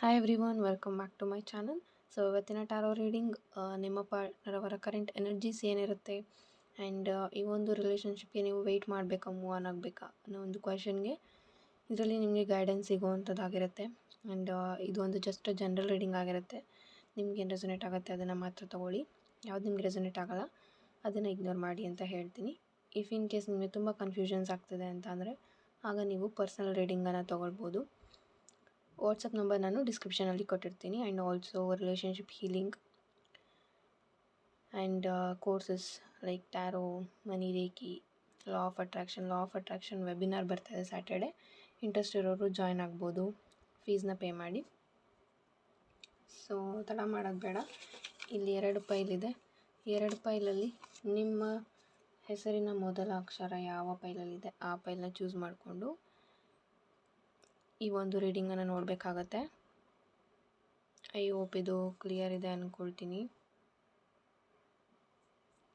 Hi everyone welcome back to my channel so ಇವತ್ತಿನ tarot reading ನಿಮ್ಮ partner ಅವರ current energies ಏನಿರುತ್ತೆ? And ಈ ಒಂದು ರಿಲೇಷನ್ಶಿಪ್ಗೆ ನೀವು ವೆಯ್ಟ್ ಮಾಡಬೇಕಾ ಮೂವ್ ಆನ್ ಆಗಬೇಕಾ ಅನ್ನೋ ಒಂದು ಕ್ವೆಶನ್ಗೆ ಇದರಲ್ಲಿ ನಿಮಗೆ ಗೈಡೆನ್ಸ್ ಸಿಗುವಂಥದ್ದಾಗಿರುತ್ತೆ. ಆ್ಯಂಡ್ ಇದು ಒಂದು ಜಸ್ಟ್ ಜನರಲ್ ರೀಡಿಂಗ್ ಆಗಿರುತ್ತೆ. ನಿಮ್ಗೆ ಏನು ರೆಸೊನೇಟ್ ಆಗುತ್ತೆ ಅದನ್ನು ಮಾತ್ರ ತೊಗೊಳ್ಳಿ. ಯಾವ್ದು ನಿಮ್ಗೆ ರೆಸೊನೇಟ್ ಆಗೋಲ್ಲ, ಅದನ್ನು ಇಗ್ನೋರ್ ಮಾಡಿ ಅಂತ ಹೇಳ್ತೀನಿ. ಇಫ್ ಇನ್ ಕೇಸ್ ನಿಮಗೆ ತುಂಬ ಕನ್ಫ್ಯೂಷನ್ಸ್ ಆಗ್ತಿದೆ ಅಂತ ಆಗ ನೀವು ಪರ್ಸನಲ್ ರೀಡಿಂಗನ್ನು ತೊಗೊಳ್ಬೋದು. ವಾಟ್ಸಪ್ ನಂಬರ್ ನಾನು ಡಿಸ್ಕ್ರಿಪ್ಷನಲ್ಲಿ ಕೊಟ್ಟಿರ್ತೀನಿ and also relationship healing and courses like tarot money reiki law of attraction law of attraction webinar ಬರ್ತಾಯಿದೆ ಸ್ಯಾಟರ್ಡೆ ಇಂಟ್ರೆಸ್ಟ್ ಇರೋರು ಜಾಯ್ನ್ ಆಗ್ಬೋದು. ಫೀಸ್ನ ಪೇ ಮಾಡಿ. ಸೊ ತಡ ಮಾಡೋದು ಬೇಡ. ಇಲ್ಲಿ ಎರಡು ಪೈಲಿದೆ ಎರಡು ಪೈಲಲ್ಲಿ ನಿಮ್ಮ ಹೆಸರಿನ ಮೊದಲ ಅಕ್ಷರ ಯಾವ ಪೈಲಲ್ಲಿದೆ ಆ ಪೈಲನ್ನ ಚೂಸ್ ಮಾಡಿಕೊಂಡು ಈ ಒಂದು ರೀಡಿಂಗನ್ನು ನೋಡಬೇಕಾಗತ್ತೆ. ಐ ಹೋಪ್ ಇದು ಕ್ಲಿಯರ್ ಇದೆ ಅಂದ್ಕೊಳ್ತೀನಿ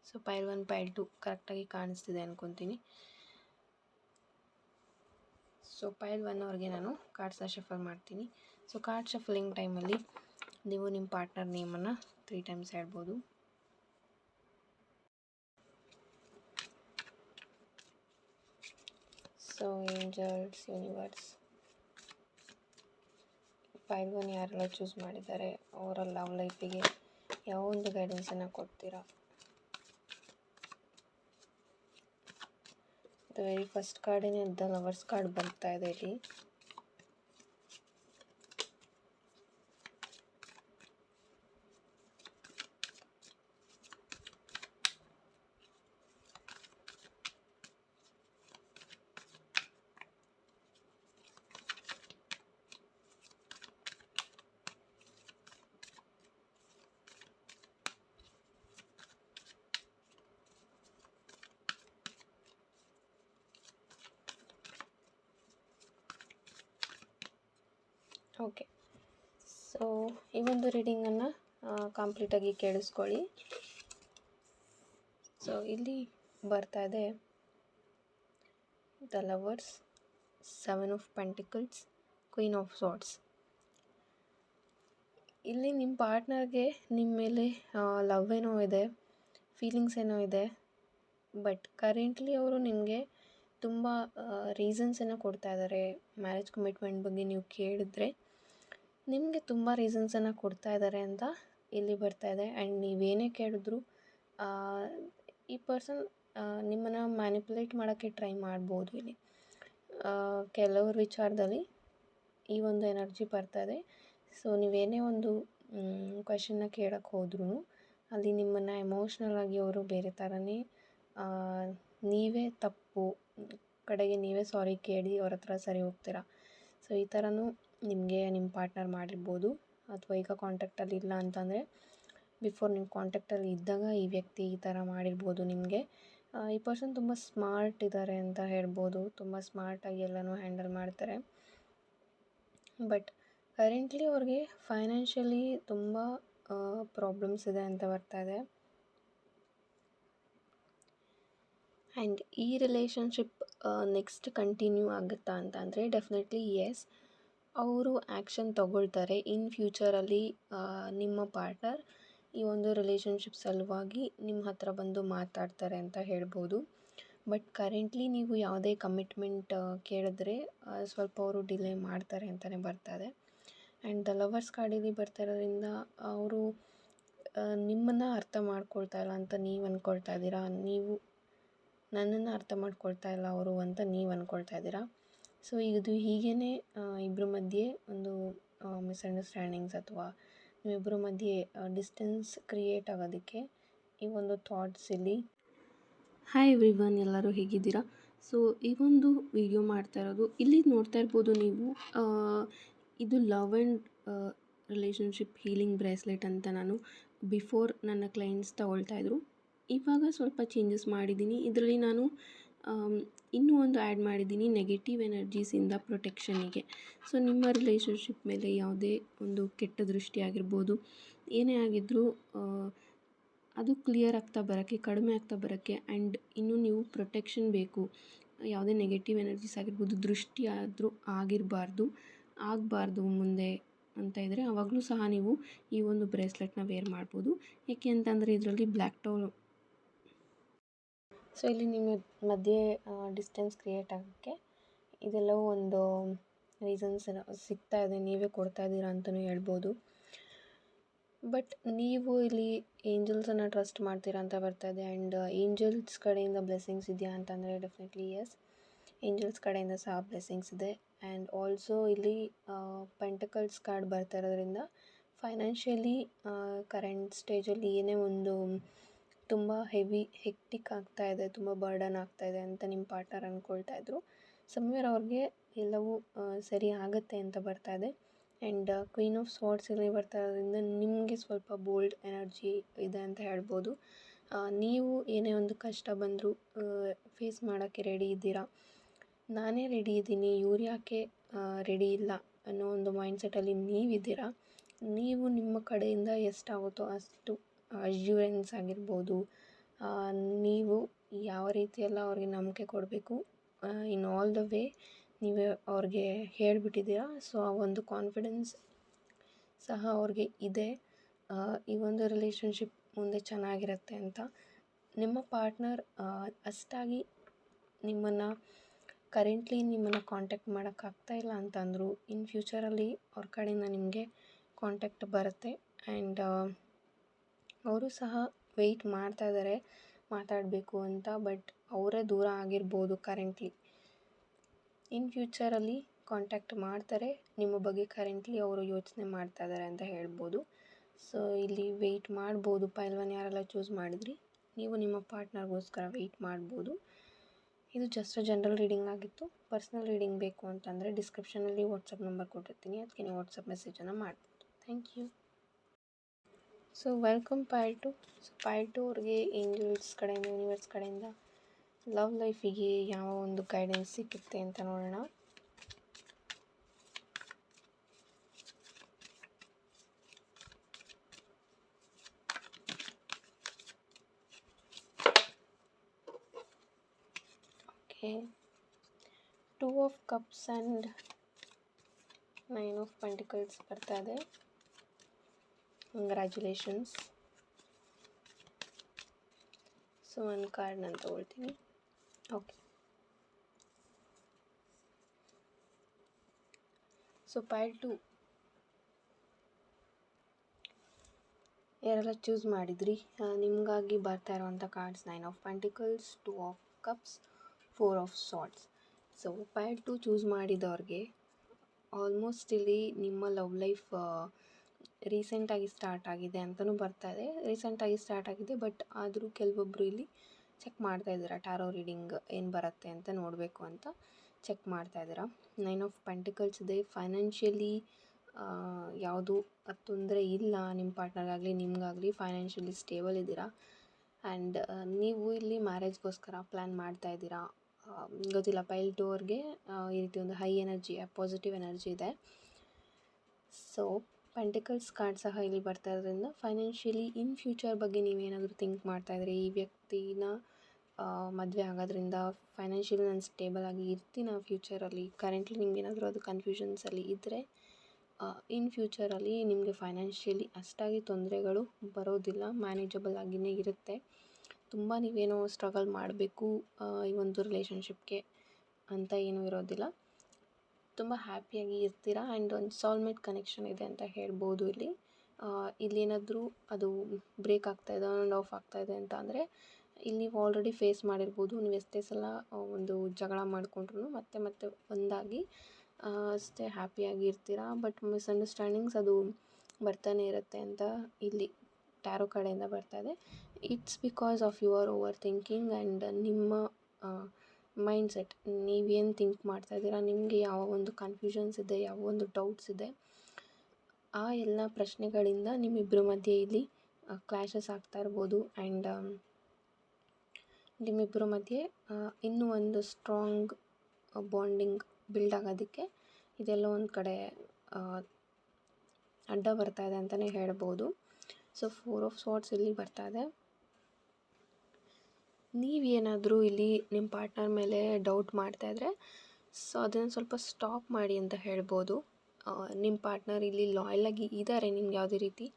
so pile one pile two ಕರೆಕ್ಟಾಗಿ ಕಾಣಿಸ್ತಿದೆ ಅಂದ್ಕೊತೀನಿ ಸೊ ಪೈಲ್ ಒನ್ ಅವ್ರಿಗೆ ನಾನು ಕಾರ್ಡ್ಸ್ನ ಶಫಲ್ ಮಾಡ್ತೀನಿ. ಸೊ ಕಾರ್ಡ್ ಶಫಲಿಂಗ್ ಟೈಮಲ್ಲಿ ನೀವು ನಿಮ್ಮ ಪಾರ್ಟ್ನರ್ ನೇಮನ್ನು ತ್ರೀ ಟೈಮ್ಸ್ ಹೇಳ್ಬೋದು. ಸೊ ಏಂಜಲ್ಸ್ ಯೂನಿವರ್ಸ್ ಒನ್ ಯಾರೆಲ್ಲ ಚೂಸ್ ಮಾಡಿದ್ದಾರೆ ಅವರ ಲವ್ ಲೈಫಿಗೆ ಯಾವ ಒಂದು ಗೈಡೆನ್ಸನ್ನು ಕೊಡ್ತೀರಾ? ದ ವೆರಿ ಫಸ್ಟ್ ಕಾರ್ಡಿನ ದ ಲವರ್ಸ್ ಕಾರ್ಡ್ ಬರ್ತಾ ಇದೆ ಇಲ್ಲಿ. ಓಕೆ ಸೊ ಈ ಒಂದು ರೀಡಿಂಗನ್ನು ಕಂಪ್ಲೀಟಾಗಿ ಕೇಳಿಸ್ಕೊಳ್ಳಿ. ಸೊ ಇಲ್ಲಿ ಬರ್ತಾ ಇದೆ. The lovers seven of pentacles queen of swords ಇಲ್ಲಿ ನಿಮ್ಮ ಪಾರ್ಟ್ನರ್ಗೆ ನಿಮ್ಮ ಮೇಲೆ ಲವ್ ಏನೋ ಇದೆ ಫೀಲಿಂಗ್ಸ್ ಏನೋ ಇದೆ ಬಟ್ ಕರೆಂಟ್ಲಿ ಅವರು ನಿಮಗೆ ತುಂಬ ರೀಸನ್ಸನ್ನು ಕೊಡ್ತಾ ಇದ್ದಾರೆ ಮ್ಯಾರೇಜ್ ಕಮಿಟ್ಮೆಂಟ್ ಬಗ್ಗೆ ನೀವು ಕೇಳಿದ್ರೆ. ನಿಮಗೆ ತುಂಬ ರೀಸನ್ಸನ್ನು ಕೊಡ್ತಾ ಇದ್ದಾರೆ ಅಂತ ಇಲ್ಲಿ ಬರ್ತಾ ಇದೆ. ಆ್ಯಂಡ್ ನೀವೇನೇ ಕೇಳಿದ್ರು ಈ ಪರ್ಸನ್ ನಿಮ್ಮನ್ನು ಮ್ಯಾನಿಪುಲೇಟ್ ಮಾಡೋಕ್ಕೆ ಟ್ರೈ ಮಾಡ್ಬೋದು ಇಲ್ಲಿ. ಕೆಲವ್ರ ವಿಚಾರದಲ್ಲಿ ಈ ಒಂದು ಎನರ್ಜಿ ಬರ್ತಾ ಇದೆ. ಸೊ ನೀವೇನೇ ಒಂದು ಕ್ವೆಶನ್ನ ಕೇಳಕ್ಕೆ ಹೋದ್ರೂ, ಅಲ್ಲಿ ನಿಮ್ಮನ್ನು ಎಮೋಷ್ನಲ್ ಆಗಿ ಅವರು ಬೇರೆ ಥರನೇ ನೀವೇ ತಪ್ಪು, ಕಡೆಗೆ ನೀವೇ ಸಾರಿ ಕೇಳಿ ಅವ್ರ ಹತ್ರ ಸರಿ ಹೋಗ್ತೀರಾ? ಸೊ ಈ ಥರನೂ ನಿಮಗೆ ನಿಮ್ಮ ಪಾರ್ಟ್ನರ್ ಮಾಡಿರ್ಬೋದು ಅಥವಾ ಈಗ ಕಾಂಟ್ಯಾಕ್ಟಲ್ಲಿ ಇಲ್ಲ ಅಂತಂದರೆ ಬಿಫೋರ್ ನೀವು ಕಾಂಟ್ಯಾಕ್ಟಲ್ಲಿ ಇದ್ದಾಗ ಈ ವ್ಯಕ್ತಿ ಈ ಥರ ಮಾಡಿರ್ಬೋದು ನಿಮಗೆ. ಈ ಪರ್ಸನ್ ತುಂಬ ಸ್ಮಾರ್ಟ್ ಇದ್ದಾರೆ ಅಂತ ಹೇಳ್ಬೋದು. ತುಂಬ ಸ್ಮಾರ್ಟಾಗಿ ಎಲ್ಲನೂ ಹ್ಯಾಂಡಲ್ ಮಾಡ್ತಾರೆ. ಬಟ್ ಕರೆಂಟ್ಲಿ ಅವ್ರಿಗೆ ಫೈನಾನ್ಷಿಯಲಿ ತುಂಬ ಪ್ರಾಬ್ಲಮ್ಸ್ ಇದೆ ಅಂತ ಬರ್ತಾ ಇದೆ. ಆ್ಯಂಡ್ ಈ ರಿಲೇಷನ್ಶಿಪ್ ನೆಕ್ಸ್ಟ್ ಕಂಟಿನ್ಯೂ ಆಗುತ್ತಾ ಅಂತಂದರೆ ಡೆಫಿನೆಟ್ಲಿ ಎಸ್ ಅವರು ಆ್ಯಕ್ಷನ್ ತಗೊಳ್ತಾರೆ ಇನ್ ಫ್ಯೂಚರಲ್ಲಿ ನಿಮ್ಮ ಪಾರ್ಟ್ನರ್ ಈ ಒಂದು ರಿಲೇಷನ್ಶಿಪ್ ಸಲುವಾಗಿ ನಿಮ್ಮ ಹತ್ರ ಬಂದು ಮಾತಾಡ್ತಾರೆ ಅಂತ ಹೇಳ್ಬೋದು. ಬಟ್ ಕರೆಂಟ್ಲಿ ನೀವು ಯಾವುದೇ ಕಮಿಟ್ಮೆಂಟ್ ಕೇಳಿದ್ರೆ ಸ್ವಲ್ಪ ಅವರು ಡಿಲೇ ಮಾಡ್ತಾರೆ ಅಂತಲೇ ಬರ್ತಾರೆ. ಆ್ಯಂಡ್ ದ ಲವರ್ಸ್ ಕಾರ್ಡಲ್ಲಿ ಬರ್ತಾ ಇರೋದ್ರಿಂದ ಅವರು ನಿಮ್ಮನ್ನು ಅರ್ಥ ಮಾಡ್ಕೊಳ್ತಾ ಇಲ್ಲ ಅಂತ ನೀವು ಅಂದ್ಕೊಳ್ತಾ ಇದ್ದೀರಾ? ನೀವು ನನ್ನನ್ನು ಅರ್ಥ ಮಾಡ್ಕೊಳ್ತಾ ಇಲ್ಲ ಅವರು ಅಂತ ನೀವು ಅಂದ್ಕೊಳ್ತಾ ಇದ್ದೀರಾ? ಸೊ ಇದು ಹೀಗೇ ಇಬ್ಬರ ಮಧ್ಯೆ ಒಂದು ಮಿಸ್ಅಂಡರ್ಸ್ಟ್ಯಾಂಡಿಂಗ್ಸ್ ಅಥವಾ ಇಬ್ಬರ ಮಧ್ಯೆ ಡಿಸ್ಟೆನ್ಸ್ ಕ್ರಿಯೇಟ್ ಆಗೋದಕ್ಕೆ ಈ ಒಂದು ಥಾಟ್ಸ್ ಇಲ್ಲಿ. ಹಾಯ್ ಎವ್ರಿ ಒನ್ ಎಲ್ಲರೂ ಹೇಗಿದ್ದೀರಾ? ಸೊ ಈ ಒಂದು ವಿಡಿಯೋ ಮಾಡ್ತಾ ಇರೋದು, ಇಲ್ಲಿ ನೋಡ್ತಾ ಇರ್ಬೋದು ನೀವು ಇದು love and relationship healing bracelet ಅಂತ ನಾನು ಬಿಫೋರ್ ನನ್ನ ಕ್ಲೈಂಟ್ಸ್ ತಗೊಳ್ತಾ ಇದ್ರು. ಇವಾಗ ಸ್ವಲ್ಪ ಚೇಂಜಸ್ ಮಾಡಿದ್ದೀನಿ. ಇದರಲ್ಲಿ ನಾನು ಇನ್ನೂ ಒಂದು ಆ್ಯಡ್ ಮಾಡಿದ್ದೀನಿ ನೆಗೆಟಿವ್ ಎನರ್ಜೀಸಿಂದ ಪ್ರೊಟೆಕ್ಷನಿಗೆ ಸೊ, ನಿಮ್ಮ ರಿಲೇಷನ್ಶಿಪ್ ಮೇಲೆ ಯಾವುದೇ ಒಂದು ಕೆಟ್ಟ ದೃಷ್ಟಿ ಆಗಿರ್ಬೋದು, ಏನೇ ಆಗಿದ್ದರೂ ಅದು ಕ್ಲಿಯರ್ ಆಗ್ತಾ ಬರೋಕ್ಕೆ, ಕಡಿಮೆ ಆಗ್ತಾ ಬರೋಕ್ಕೆ, ಆ್ಯಂಡ್ ಇನ್ನೂ ನೀವು ಪ್ರೊಟೆಕ್ಷನ್ ಬೇಕು, ಯಾವುದೇ ನೆಗೆಟಿವ್ ಎನರ್ಜೀಸ್ ಆಗಿರ್ಬೋದು, ದೃಷ್ಟಿ ಆದರೂ ಆಗಿರಬಾರ್ದು, ಆಗಬಾರ್ದು ಮುಂದೆ ಅಂತ ಇದ್ದರೆ ಆವಾಗಲೂ ಸಹ ನೀವು ಈ ಒಂದು ಬ್ರೇಸ್ಲೆಟ್ನ ವೇರ್ ಮಾಡ್ಬೋದು. ಏಕೆ ಅಂತಂದರೆ, ಇದರಲ್ಲಿ ಬ್ಲ್ಯಾಕ್ ಟೋಲ್ ಸೊ ಇಲ್ಲಿ ನಿಮ್ಮ ಮಧ್ಯೆ ಡಿಸ್ಟೆನ್ಸ್ ಕ್ರಿಯೇಟ್ ಆಗೋಕ್ಕೆ ಇದೆಲ್ಲವೂ ಒಂದು ರೀಸನ್ಸ್ ಸಿಗ್ತಾ ಇದೆ, ನೀವೇ ಕೊಡ್ತಾ ಇದ್ದೀರಾ ಅಂತಲೂ ಹೇಳ್ಬೋದು. ಬಟ್ ನೀವು ಇಲ್ಲಿ ಏಂಜಲ್ಸನ್ನು ಟ್ರಸ್ಟ್ ಮಾಡ್ತೀರಾ ಅಂತ ಬರ್ತಾ ಇದೆ ಆ್ಯಂಡ್ ಏಂಜಲ್ಸ್ ಕಡೆಯಿಂದ ಬ್ಲೆಸ್ಸಿಂಗ್ಸ್ ಇದೆಯಾ ಅಂತಂದರೆ ಡೆಫಿನೆಟ್ಲಿ ಎಸ್ ಏಂಜಲ್ಸ್ ಕಡೆಯಿಂದ ಸಹ ಬ್ಲೆಸ್ಸಿಂಗ್ಸ್ ಇದೆ ಆ್ಯಂಡ್ ಆಲ್ಸೋ ಇಲ್ಲಿ ಪೆಂಟಕಲ್ಸ್ ಕಾರ್ಡ್ ಬರ್ತಾ ಇರೋದ್ರಿಂದ ಫೈನಾನ್ಷಿಯಲಿ ಕರೆಂಟ್ ಸ್ಟೇಜಲ್ಲಿ ಏನೇ ಒಂದು ತುಂಬ ಹೆವಿ ಹೆಕ್ಟಿಕ್ ಆಗ್ತಾ ಇದೆ, ತುಂಬ ಬರ್ಡನ್ ಆಗ್ತಾ ಇದೆ ಅಂತ ನಿಮ್ಮ ಪಾರ್ಟ್ನರ್ ಅಂದ್ಕೊಳ್ತಾ ಇದ್ರು. ಸಮ್ವೇರ್ ಅವ್ರಿಗೆ ಎಲ್ಲವೂ ಸರಿ ಆಗುತ್ತೆ ಅಂತ ಬರ್ತಾ ಇದೆ. ಆ್ಯಂಡ್ ಕ್ವೀನ್ ಆಫ್ ಸ್ವಾರ್ಡ್ಸ್ ಇಲ್ಲಿ ಬರ್ತಾ ಇರೋದ್ರಿಂದ ನಿಮಗೆ ಸ್ವಲ್ಪ ಬೋಲ್ಡ್ ಎನರ್ಜಿ ಇದೆ ಅಂತ ಹೇಳ್ಬೋದು. ನೀವು ಏನೇ ಒಂದು ಕಷ್ಟ ಬಂದರೂ ಫೇಸ್ ಮಾಡೋಕ್ಕೆ ರೆಡಿ ಇದ್ದೀರಾ? ನಾನೇ ರೆಡಿ ಇದ್ದೀನಿ, ಇವ್ರು ಯಾಕೆ ರೆಡಿ ಇಲ್ಲ ಅನ್ನೋ ಒಂದು ಮೈಂಡ್ಸೆಟ್ಟಲ್ಲಿ ನೀವಿದ್ದೀರಾ? ನೀವು ನಿಮ್ಮ ಕಡೆಯಿಂದ ಎಷ್ಟಾಗುತ್ತೋ ಅಷ್ಟು ಅಶ್ಯೂರೆನ್ಸ್ ಆಗಿರ್ಬೋದು ನೀವು ಯಾವ ರೀತಿಯೆಲ್ಲ ಅವ್ರಿಗೆ ನಂಬಿಕೆ ಕೊಡಬೇಕು ಇನ್ ಆಲ್ ದ ವೇ ನೀವು ಅವ್ರಿಗೆ ಹೇಳಿಬಿಟ್ಟಿದ್ದೀರಾ. ಸೊ ಆ ಒಂದು ಕಾನ್ಫಿಡೆನ್ಸ್ ಸಹ ಅವ್ರಿಗೆ ಇದೆ. ಈ ಒಂದು ರಿಲೇಷನ್ಶಿಪ್ ಮುಂದೆ ಚೆನ್ನಾಗಿರುತ್ತೆ ಅಂತ ನಿಮ್ಮ ಪಾರ್ಟ್ನರ್ ಅಷ್ಟಾಗಿ ನಿಮ್ಮನ್ನು ಕರೆಂಟ್ಲಿ ನಿಮ್ಮನ್ನು ಕಾಂಟ್ಯಾಕ್ಟ್ ಮಾಡೋಕ್ಕಾಗ್ತಾ ಇಲ್ಲ ಅಂತಂದರು ಇನ್ ಫ್ಯೂಚರಲ್ಲಿ ಅವ್ರ ಕಡೆಯಿಂದ ನಿಮಗೆ ಕಾಂಟ್ಯಾಕ್ಟ್ ಬರುತ್ತೆ. ಆ್ಯಂಡ್ ಅವರು ಸಹ ವೆಯ್ಟ್ ಮಾಡ್ತಾ ಇದ್ದಾರೆ ಮಾತಾಡಬೇಕು ಅಂತ ಬಟ್ ಅವರೇ ದೂರ ಆಗಿರ್ಬೋದು ಕರೆಂಟ್ಲಿ ಇನ್ ಫ್ಯೂಚರಲ್ಲಿ ಕಾಂಟ್ಯಾಕ್ಟ್ ಮಾಡ್ತಾರೆ, ನಿಮ್ಮ ಬಗ್ಗೆ ಕರೆಂಟ್ಲಿ ಅವರು ಯೋಚನೆ ಮಾಡ್ತಾ ಇದ್ದಾರೆ ಅಂತ ಹೇಳ್ಬೋದು. ಸೊ ಇಲ್ಲಿ ವೆಯ್ಟ್ ಮಾಡ್ಬೋದು. ಪೈಲ್ವನ್ ಯಾರೆಲ್ಲ ಚೂಸ್ ಮಾಡಿದ್ರಿ? ನೀವು ನಿಮ್ಮ ಪಾರ್ಟ್ನರ್ಗೋಸ್ಕರ ವೆಯ್ಟ್ ಮಾಡ್ಬೋದು. ಇದು ಜಸ್ಟ್ ಜನರಲ್ ರೀಡಿಂಗ್ ಆಗಿತ್ತು. ಪರ್ಸ್ನಲ್ ರೀಡಿಂಗ್ ಬೇಕು ಅಂತಂದರೆ ಡಿಸ್ಕ್ರಿಪ್ಷನಲ್ಲಿ ವಾಟ್ಸಪ್ ನಂಬರ್ ಕೊಟ್ಟಿರ್ತೀನಿ. ಅದಕ್ಕೆ ನೀವು ವಾಟ್ಸಪ್ ಮೆಸೇಜನ್ನು ಮಾಡ್ಬೋದು. Thank you so welcome pile two so pile two ಅವ್ರಿಗೆ ಏಂಜಲ್ಸ್ ಕಡೆಯಿಂದ ಯೂನಿವರ್ಸ್ ಕಡೆಯಿಂದ ಲವ್ ಲೈಫಿಗೆ ಯಾವ ಒಂದು ಗೈಡೆನ್ಸ್ ಸಿಕ್ಕುತ್ತೆ ಅಂತ ನೋಡೋಣ. Okay two of cups and nine of pentacles ಬರ್ತಾ ಇದೆ. ಕಂಗ್ರ್ಯಾಚುಲೇಷನ್ಸ್ ಸೊ ಒಂದು ಕಾರ್ಡ್ ನಾನು ತೊಗೊಳ್ತೀನಿ ಓಕೆ ಸೊ ಪೈಲ್ ಟು ಯಾರೆಲ್ಲ ಚೂಸ್ ಮಾಡಿದ್ರಿ? ನಿಮಗಾಗಿ ಬರ್ತಾ ಇರುವಂಥ cards nine of pentacles two of cups four of swords so pile two choose ಮಾಡಿದವ್ರಿಗೆ almost ಇಲ್ಲಿ ನಿಮ್ಮ ಲವ್ ಲೈಫ್ ರೀಸೆಂಟಾಗಿ ಸ್ಟಾರ್ಟ್ ಆಗಿದೆ ಅಂತಲೂ ಬರ್ತಾ ಇದೆ. ರೀಸೆಂಟಾಗಿ ಸ್ಟಾರ್ಟ್ ಆಗಿದೆ, ಬಟ್ ಆದರೂ ಕೆಲವೊಬ್ಬರು ಇಲ್ಲಿ ಚೆಕ್ ಮಾಡ್ತಾ ಇದ್ದೀರಾ? ಟ್ಯಾರೋ ರೀಡಿಂಗ್ ಏನು ಬರುತ್ತೆ ಅಂತ ನೋಡಬೇಕು ಅಂತ ಚೆಕ್ ಮಾಡ್ತಾ ಇದ್ದೀರಾ? ನೈನ್ ಆಫ್ ಪೆಂಟಿಕಲ್ಸ್ ಇದೆ. ಫೈನಾನ್ಷಿಯಲಿ ಯಾವುದು ತೊಂದರೆ ಇಲ್ಲ. ನಿಮ್ಮ ಪಾರ್ಟ್ನರ್ಗಾಗಲಿ, ನಿಮಗಾಗಲಿ ಫೈನಾನ್ಷಿಯಲಿ ಸ್ಟೇಬಲ್ ಇದ್ದೀರಾ? ಆ್ಯಂಡ್ ನೀವು ಇಲ್ಲಿ ಮ್ಯಾರೇಜ್ಗೋಸ್ಕರ ಪ್ಲ್ಯಾನ್ ಮಾಡ್ತಾ ಇದ್ದೀರಾ? ಗೊತ್ತಿಲ್ಲ. ಪೈಲ್ ಟೂ ಅವ್ರಿಗೆ ಈ ರೀತಿ ಒಂದು ಹೈ ಎನರ್ಜಿ ಪಾಸಿಟಿವ್ ಎನರ್ಜಿ ಇದೆ. ಸೊ ಪೆಂಟಿಕಲ್ಸ್ ಕಾರ್ಡ್ ಸಹ ಇಲ್ಲಿ ಬರ್ತಾ ಇರೋದ್ರಿಂದ ಫೈನಾನ್ಷಿಯಲಿ ಇನ್ ಫ್ಯೂಚರ್ ಬಗ್ಗೆ ನೀವೇನಾದರೂ ಥಿಂಕ್ ಮಾಡ್ತಾ ಇದ್ರೆ, ಈ ವ್ಯಕ್ತಿನ ಮದುವೆ ಆಗೋದ್ರಿಂದ ಫೈನಾನ್ಷಿಯಲಿ ನಾನು ಸ್ಟೇಬಲ್ ಆಗಿ ಇರ್ತೀನ ಫ್ಯೂಚರಲ್ಲಿ ಕರೆಂಟ್ಲಿ ನಿಮ್ಗೆ ಏನಾದರೂ ಅದು ಕನ್ಫ್ಯೂಷನ್ಸಲ್ಲಿ ಇದ್ದರೆ ಇನ್ ಫ್ಯೂಚರಲ್ಲಿ ನಿಮಗೆ ಫೈನಾನ್ಷಿಯಲಿ ಅಷ್ಟಾಗಿ ತೊಂದರೆಗಳು ಬರೋದಿಲ್ಲ ಮ್ಯಾನೇಜಬಲ್ ಆಗಿಯೇ ಇರುತ್ತೆ. ತುಂಬ ನೀವೇನೋ ಸ್ಟ್ರಗಲ್ ಮಾಡಬೇಕು ಈ ಒಂದು ರಿಲೇಷನ್ಶಿಪ್ಗೆ ಅಂತ ಏನೂ ಇರೋದಿಲ್ಲ. ತುಂಬ ಹ್ಯಾಪಿಯಾಗಿ ಇರ್ತೀರ? ಆ್ಯಂಡ್ ಒಂದು ಸಾಲ್ಮೇಟ್ ಕನೆಕ್ಷನ್ ಇದೆ ಅಂತ ಹೇಳ್ಬೋದು ಇಲ್ಲಿ. ಇಲ್ಲೇನಾದರೂ ಅದು ಬ್ರೇಕ್ ಆಗ್ತಾಯಿದೆ ಆ್ಯಂಡ್ ಆಫ್ ಆಗ್ತಾಯಿದೆ ಅಂತ ಅಂದರೆ, ಇಲ್ಲಿ ನೀವು ಆಲ್ರೆಡಿ ಫೇಸ್ ಮಾಡಿರ್ಬೋದು. ನೀವು ಎಷ್ಟೇ ಸಲ ಒಂದು ಜಗಳ ಮಾಡಿಕೊಂಡ್ರು ಮತ್ತೆ ಮತ್ತೆ ಒಂದಾಗಿ ಅಷ್ಟೇ ಹ್ಯಾಪಿಯಾಗಿ ಇರ್ತೀರ? ಬಟ್ ಮಿಸ್ಅಂಡರ್ಸ್ಟ್ಯಾಂಡಿಂಗ್ಸ್ ಅದು ಬರ್ತಾನೆ ಇರುತ್ತೆ ಅಂತ ಇಲ್ಲಿ ಟ್ಯಾರೋ ಕಡೆಯಿಂದ ಬರ್ತಾ ಇದೆ. It's because of your over thinking and ನಿಮ್ಮ ಮೈಂಡ್ಸೆಟ್ ನೀವೇನು ಥಿಂಕ್ ಮಾಡ್ತಾ ಇದ್ದೀರಾ? ನಿಮಗೆ ಯಾವ ಒಂದು ಕನ್ಫ್ಯೂಷನ್ಸ್ ಇದೆ, ಯಾವ ಒಂದು ಡೌಟ್ಸ್ ಇದೆ? ಆ ಎಲ್ಲ ಪ್ರಶ್ನೆಗಳಿಂದ ನಿಮ್ಮಿಬ್ಬರ ಮಧ್ಯೆ ಇಲ್ಲಿ ಕ್ಲ್ಯಾಶಸ್ ಆಗ್ತಾ ಇರ್ಬೋದು. ಆ್ಯಂಡ್ ನಿಮ್ಮಿಬ್ಬರ ಮಧ್ಯೆ ಇನ್ನೂ ಒಂದು ಸ್ಟ್ರಾಂಗ್ ಬಾಂಡಿಂಗ್ ಬಿಲ್ಡ್ ಆಗೋದಕ್ಕೆ ಇದೆಲ್ಲ ಒಂದು ಕಡೆ ಅಡ್ಡ ಬರ್ತಾ ಇದೆ ಅಂತಲೇ ಹೇಳ್ಬೋದು. ಸೊ ಫೋರ್ ಆಫ್ ಸಾಟ್ಸ್ ಇಲ್ಲಿ ಬರ್ತಾ ಇದೆ. ನೀವೇನಾದರೂ ಇಲ್ಲಿ ನಿಮ್ಮ ಪಾರ್ಟ್ನರ್ ಮೇಲೆ ಡೌಟ್ ಮಾಡ್ತಾಯಿದ್ರೆ ಸೊ ಅದನ್ನು ಸ್ವಲ್ಪ ಸ್ಟಾಪ್ ಮಾಡಿ ಅಂತ ಹೇಳ್ಬೋದು. ನಿಮ್ಮ ಪಾರ್ಟ್ನರ್ ಇಲ್ಲಿ ಲಾಯಲಾಗಿ ಇದ್ದಾರೆ ನಿಮ್ಗೆ ಯಾವುದೇ ರೀತಿ,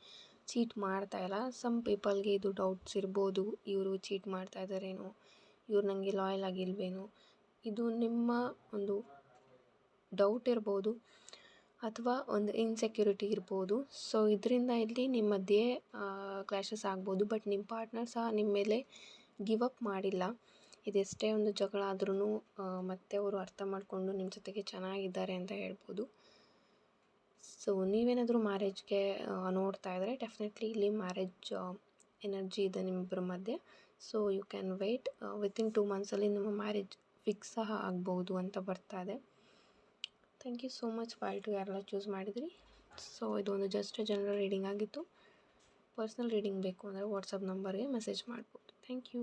ಚೀಟ್ ಮಾಡ್ತಾ ಇಲ್ಲ. ಸಮ್ ಪೀಪಲ್ಗೆ ಇದು ಡೌಟ್ಸ್ ಇರ್ಬೋದು. ಇವರು ಚೀಟ್ ಮಾಡ್ತಾ ಇದ್ದಾರೇನೋ, ಇವ್ರು ನನಗೆ ಲಾಯಲ್ ಆಗಿಲ್ವೇನೋ. ಇದು ನಿಮ್ಮ ಒಂದು ಡೌಟ್ ಇರ್ಬೋದು ಅಥವಾ ಒಂದು ಇನ್ಸೆಕ್ಯೂರಿಟಿ ಇರ್ಬೋದು. ಸೊ ಇದರಿಂದ ಇಲ್ಲಿ ನಿಮ್ಮ ಮಧ್ಯೆ ಕ್ಲ್ಯಾಶಸ್ ಆಗ್ಬೋದು. ಬಟ್ ನಿಮ್ಮ ಪಾರ್ಟ್ನರ್ ಸಹ ನಿಮ್ಮ ಮೇಲೆ ಗಿವ್ ಅಪ್ ಮಾಡಿಲ್ಲ. ಇದೆಷ್ಟೇ ಒಂದು ಜಗಳ ಆದ್ರೂ ಮತ್ತೆ ಅವರು ಅರ್ಥ ಮಾಡಿಕೊಂಡು ನಿಮ್ಮ ಜೊತೆಗೆ ಚೆನ್ನಾಗಿದ್ದಾರೆ ಅಂತ ಹೇಳ್ಬೋದು. ಸೊ ನೀವೇನಾದರೂ ಮ್ಯಾರೇಜ್ಗೆ ನೋಡ್ತಾ ಇದ್ದರೆ ಡೆಫಿನೆಟ್ಲಿ ಇಲ್ಲಿ ಮ್ಯಾರೇಜ್ ಎನರ್ಜಿ ಇದೆ ನಿಮ್ಮಿಬ್ಬರ ಮಧ್ಯೆ. So you can wait within two ಮಂತ್ಸಲ್ಲಿ ನಿಮ್ಮ ಮ್ಯಾರೇಜ್ ಫಿಕ್ಸ್ ಸಹ ಆಗ್ಬೋದು ಅಂತ ಬರ್ತಾ ಇದೆ. Thank you so much pile two ಯಾರೆಲ್ಲ ಚೂಸ್ ಮಾಡಿದ್ರಿ? ಸೊ ಇದೊಂದು ಜಸ್ಟ್ ಜನರಲ್ ರೀಡಿಂಗ್ ಆಗಿತ್ತು. ಪರ್ಸ್ನಲ್ ರೀಡಿಂಗ್ ಬೇಕು ಅಂದರೆ ವಾಟ್ಸಪ್ ನಂಬರ್ಗೆ ಮೆಸೇಜ್ ಮಾಡ್ಬೋದು. Thank you